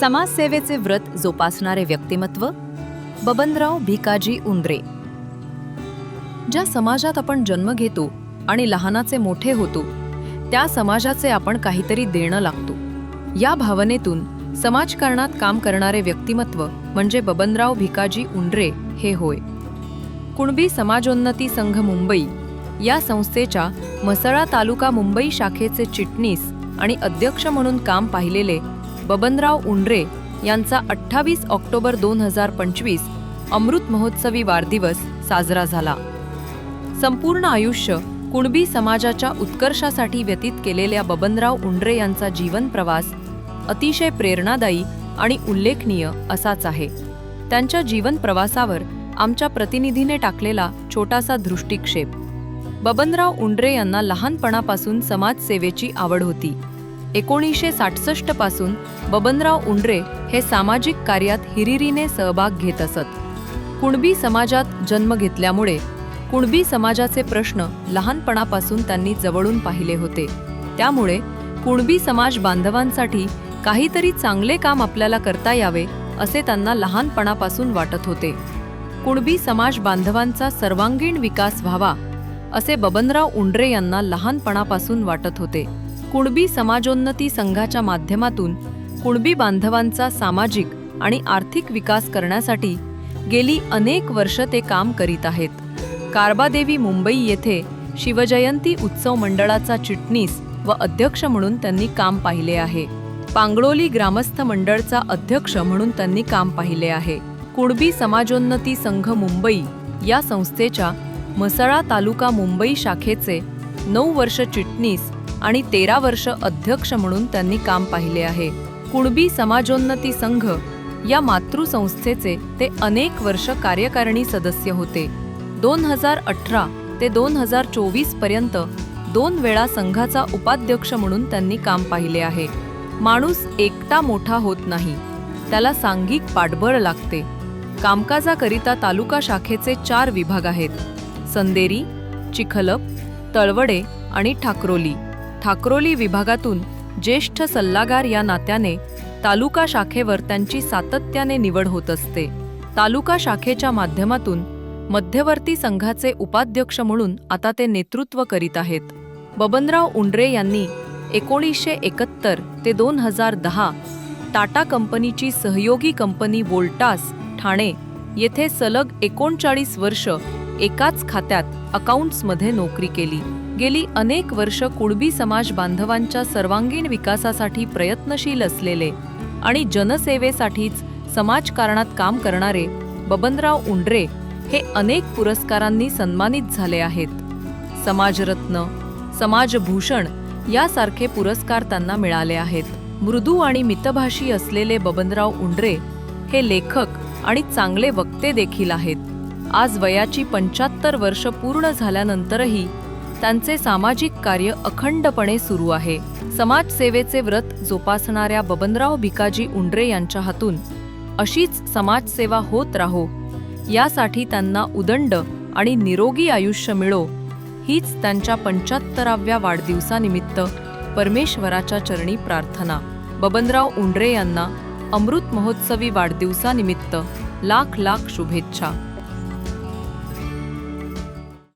समाजसेवेचे व्रत जोपासणारे व्यक्तिमत्व बबनराव भिकाजी उंद्रे. ज्या समाजात आपण जन्म घेतो आणि लहानाचे मोठे होतो त्या समाजाचे आपण काहीतरी देणं लागतो. या भावनेतून समाजकारणात काम करणारे व्यक्तिमत्व म्हणजे बबनराव भिकाजी उंड्रे हे होय. कुणबी समाजोन्नती संघ मुंबई या संस्थेच्या म्हसळा तालुका मुंबई शाखेचे चिटणीस आणि अध्यक्ष म्हणून काम पाहिलेले बबनराव उंड्रे यांचा अठ्ठावीस ऑक्टोबर दोन हजार पंचवीस अमृत महोत्सवी वाढदिवस साजरा झाला. संपूर्ण आयुष्य कुणबी समाजाच्या उत्कर्षासाठी व्यतीत केलेल्या बबनराव उंड्रे यांचा जीवन प्रवास अतिशय प्रेरणादायी आणि उल्लेखनीय असाच आहे. त्यांच्या जीवन प्रवासावर आमच्या प्रतिनिधीने टाकलेला छोटासा दृष्टिक्षेप. बबनराव उंड्रे यांना लहानपणापासून समाजसेवेची आवड होती. एकोणीसशे साठसष्टपासून बबनराव उंड्रे हे सामाजिक कार्यात हिरिरीने सहभाग घेत असत. कुणबी समाजात जन्म घेतल्यामुळे कुणबी समाजाचे प्रश्न लहानपणापासून त्यांनी जवळून पाहिले होते. त्यामुळे कुणबी समाज बांधवांसाठी काहीतरी चांगले काम आपल्याला करता यावे असे त्यांना लहानपणापासून वाटत होते. कुणबी समाज बांधवांचा सर्वांगीण विकास व्हावा असे बबनराव उंड्रे यांना लहानपणापासून वाटत होते. कुणबी समाजोन्नती संघाच्या माध्यमातून कुणबी बांधवांचा सामाजिक आणि आर्थिक विकास करण्यासाठी गेली अनेक वर्ष ते काम करीत आहेत. कारबादेवी मुंबई येथे शिवजयंती उत्सव मंडळाचा चिटणीस व अध्यक्ष म्हणून त्यांनी काम पाहिले आहे. पांगळोली ग्रामस्थ मंडळचा अध्यक्ष म्हणून त्यांनी काम पाहिले आहे. कुणबी समाजोन्नती संघ मुंबई या संस्थेच्या म्हसळा तालुका मुंबई शाखेचे नऊ वर्ष चिटणीस आणि तेरा वर्ष अध्यक्ष म्हणून त्यांनी काम पाहिले आहे. कुणबी समाजोन्नती संघ या मातृसंस्थेचे ते अनेक वर्ष कार्यकारिणी सदस्य होते. दोन हजार अठरा ते दोन हजार चोवीसपर्यंत दोन वेळा संघाचा उपाध्यक्ष म्हणून त्यांनी काम पाहिले आहे. माणूस एकटा मोठा होत नाही. त्याला सांघिक पाठबळ लागते. कामकाजाकरिता तालुका शाखेचे चार विभाग आहेत. संदेरी चिखलप तळवडे आणि ठाकरोली. ठाकरोली विभागातून ज्येष्ठ सल्लागार या नात्याने तालुका शाखेवर त्यांची सातत्याने निवड होत असते. तालुका शाखेच्या माध्यमातून मध्यवर्ती संघाचे उपाध्यक्ष म्हणून आता ते नेतृत्व करीत आहेत. बबनराव उंडरे यांनी एकोणीसशे एकाहत्तर ते दोन हजार दहा टाटा कंपनीची सहयोगी कंपनी वोल्टास ठाणे येथे सलग एकोणचाळीस वर्ष एकाच खात्यात अकाउंट्समध्ये नोकरी केली. गेली अनेक वर्ष कुणबी समाज बांधवांच्या सर्वांगीण विकासासाठी प्रयत्नशील असलेले आणि जनसेवेसाठीच समाजकारणात काम करणारे बबनराव उंड्रे हे अनेक पुरस्कारांनी सन्मानित झाले आहेत. समाजरत्न समाजभूषण यासारखे पुरस्कार त्यांना मिळाले आहेत. मृदू आणि मितभाषी असलेले बबनराव उंड्रे हे लेखक आणि चांगले वक्ते देखील आहेत. आज वयाची पंच्याहत्तर वर्ष पूर्ण झाल्यानंतरही त्यांचे सामाजिक कार्य अखंडपणे सुरू आहे. समाजसेवेचे व्रत जोपासणाऱ्या बबनराव भिकाजी उंड्रे यांच्या हातून अशीच समाजसेवा होत राहो यासाठी त्यांना उदंड आणि निरोगी आयुष्य मिळो हीच त्यांच्या पंच्याहत्तराव्या वाढदिवसानिमित्त परमेश्वराच्या चरणी प्रार्थना. बबनराव उंड्रे यांना अमृत महोत्सवी वाढदिवसानिमित्त लाख लाख शुभेच्छा.